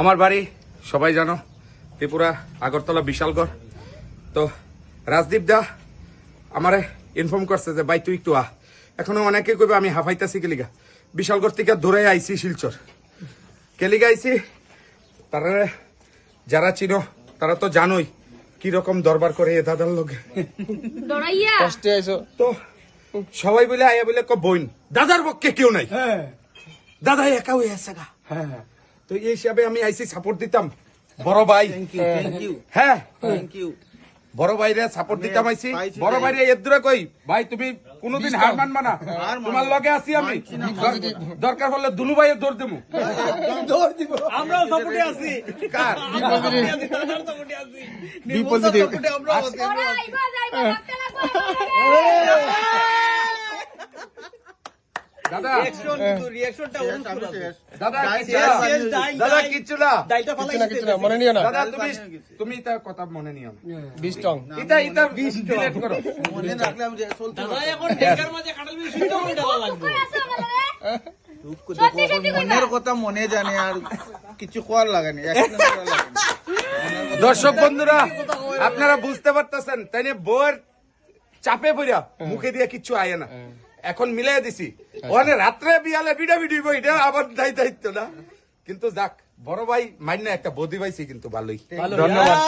আমার বাড়ি সবাই জানো ত্রিপুরা আগরতলা বিশালগড়। তো রাজদীপ দা আমারে ইনফর্ম করছে যে ভাই তুই একটু আহ। এখনও অনেকে কইবে আমি হাফাইতাছি কেলিগা। বিশালগড় থেকে ধরে আইছি শিলচর। কেলিগা আইছি তারা যারা চিনো তারা তো জানোই কি রকম দরবার করে এ দাদার লোকে কষ্টে তো সবাই বলে আয়া বলে ক বইন দাদার পক্ষে কেউ নাই। দাদা একা হয়ে আছে গা। হ্যাঁ। তো এই হিসাবে আমি আইসি সাপোর্ট দিতাম। বড় ভাই। হ্যাঁ। বড় ভাইরে সাপোর্ট দিতাম আইসি। পাইছি বড়। ভাইরে এদুরে কই? ভাই তুমি কোনোদিন হার মানবা না। তোমার লগে আছি আমি। দরকার হলে দুলু ভাইয়ের দৌড় দেবো। আমরাও সাপোর্টে আছি। কার? দাদা কিচ্ছু না। yes, ডাইল, দাদা ডাইল। কিচ্ছু না। ডাইলটা কিছু না কিছু না ফালাই মনে নিও না। দাদা তুমি তুমি তার কথা মনে নিও না। বিশ টং ইটা ইটা ডিলেট করো। মনে রাখলে আমি চলতে দাদা এখন ঢেকার মাঝে কাটাল বিল শুনতে দেওয়া লাগবে। কই আছে আমারে দুঃখ সত্যি দেখো, সত্যি এখন কইবা। মনের কথা মনে জানে আর কিছু করার লাগে। দর্শক বন্ধুরা আপনারা বুঝতে পারতেছেন তাই বউয়ের চাপে পড়িয়া মুখে দিয়ে কিচ্ছু আয় না। এখন মিলাই দিছি। ওখানে রাত্রে বিয়ালে বিডা বিডি এটা আবার দায় দায়িত্ব না। কিন্তু যাক বড় ভাই মান্য একটা বদি পাইছি কিন্তু ভালোই। ধন্যবাদ।